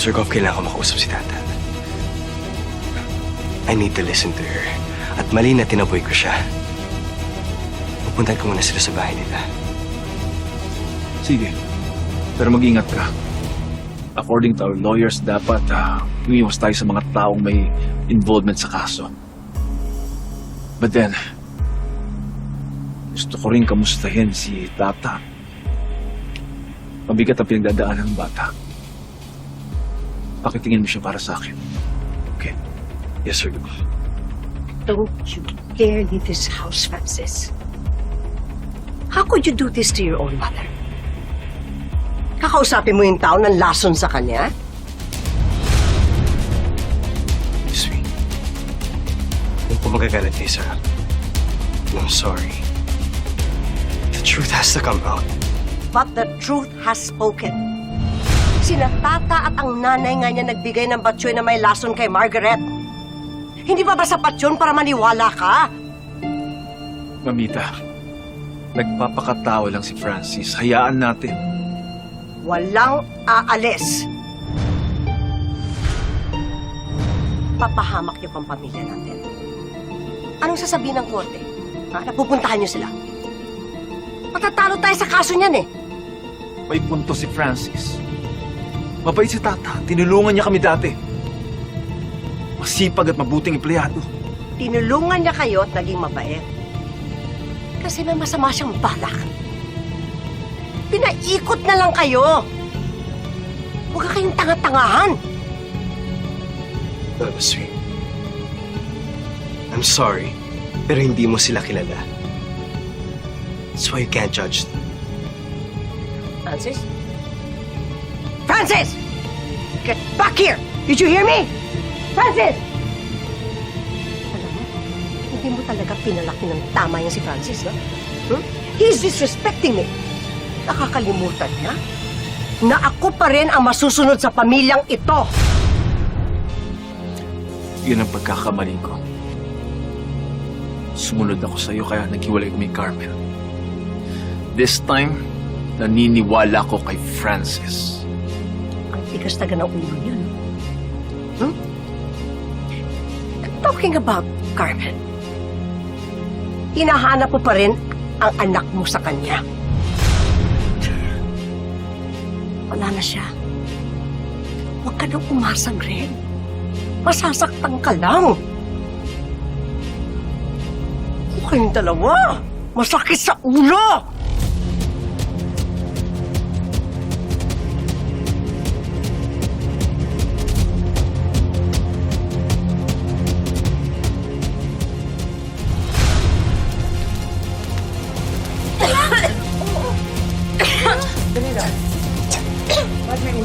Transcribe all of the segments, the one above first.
Sir Goff, kailangan ko makausap si Tatan. I need to listen to her. At mali na tinaboy ko siya. Pupuntahan ko muna sila sa bahay nila. Sige. Pero mag-ingat ka. According to our lawyers, dapat uh, umiwas tayo sa mga taong may involvement sa kaso. But then, gusto ko rin kamustahin si Tata. Mabigat ang pinagdadaanan ng bata. Pakitingin mo siya para sa akin. Okay? Yes, Sir. Don't you dare leave this house, Francis. How could you do this to your own mother? Kakausapin mo yung tao ng lason sa kanya? Sweet. Huwag po magagalit kay Sarah. I'm sorry. The truth has to come out. But the truth has spoken. Sina tata at ang nanay nga niya nagbigay ng batsoy na may lason kay Margaret. Hindi ba ba sapat yun para maniwala ka? Mamita, nagpapakatao lang si Francis. Hayaan natin. Walang aalis. Papahamak niyo pang pamilya natin. Anong sasabihin ng korte? Ha? Napupuntahan niyo sila. Matatalo tayo sa kaso niyan eh. May punto si Francis. Mabait si Tata. Tinulungan niya kami dati. Masipag at mabuting empleyado. Tinulungan niya kayo at naging mabait. Kasi may masama siyang balak. Pinaikot na lang kayo. Huwag ka kayong tanga-tangahan. Sweet. I'm sorry, pero hindi mo sila kilala. That's why you can't judge them. Francis? Francis! Get back here! Did you hear me? Francis! Hindi mo talaga pinalaki ng tama yung si Francis, no? Hmm? He's disrespecting me. Nakakalimutan niya na ako pa rin ang masusunod sa pamilyang ito. Yun ang pagkakamali ko. Sumunod ako sa'yo kaya naghiwalay kami Carmel. This time, naniniwala ko kay Francis. Ang tigas taga ng ulo niya, no? Hmm? Talking about Carmen, hinahanap mo pa rin ang anak mo sa kanya. Wala na siya. Huwag ka nang umasa, Greg. Masasaktan ka lang. Kayong dalawa. Masakit sa ulo.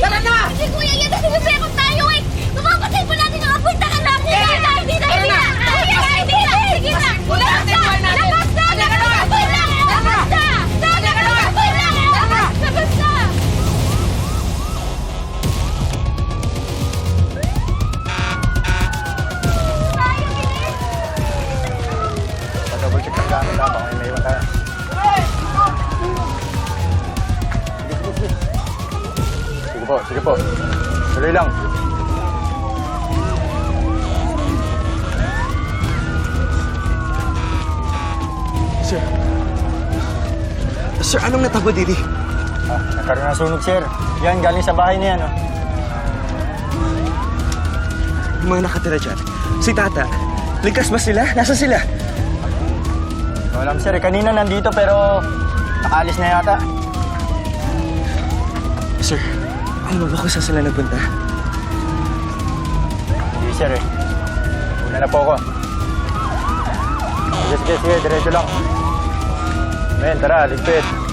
Tara na! Hindi kuya! Yan na sinisekot tayo eh! Makakapatay pa natin yung apoy! Tara na! Hindi na! Hindi na! Hindi na! Kuya! Hindi na! Sige na! Labas na! Po. Tuloy lang. Sir. Sir, anong natabo didi? Ah, nagkaroon ng sunog, sir. Yan, galing sa bahay na yan. Oh. Yung mga nakatira dyan. Si Tata. Ligtas ba sila? Nasa sila? Alam, sir. Eh, Kanina nandito pero nakalis na yata. Sir, mo ba kung saan sila nagpunta? Hindi, sir. Una na po ako. Sige, sige, sige. Diretso lang. Men, tara, ligpit.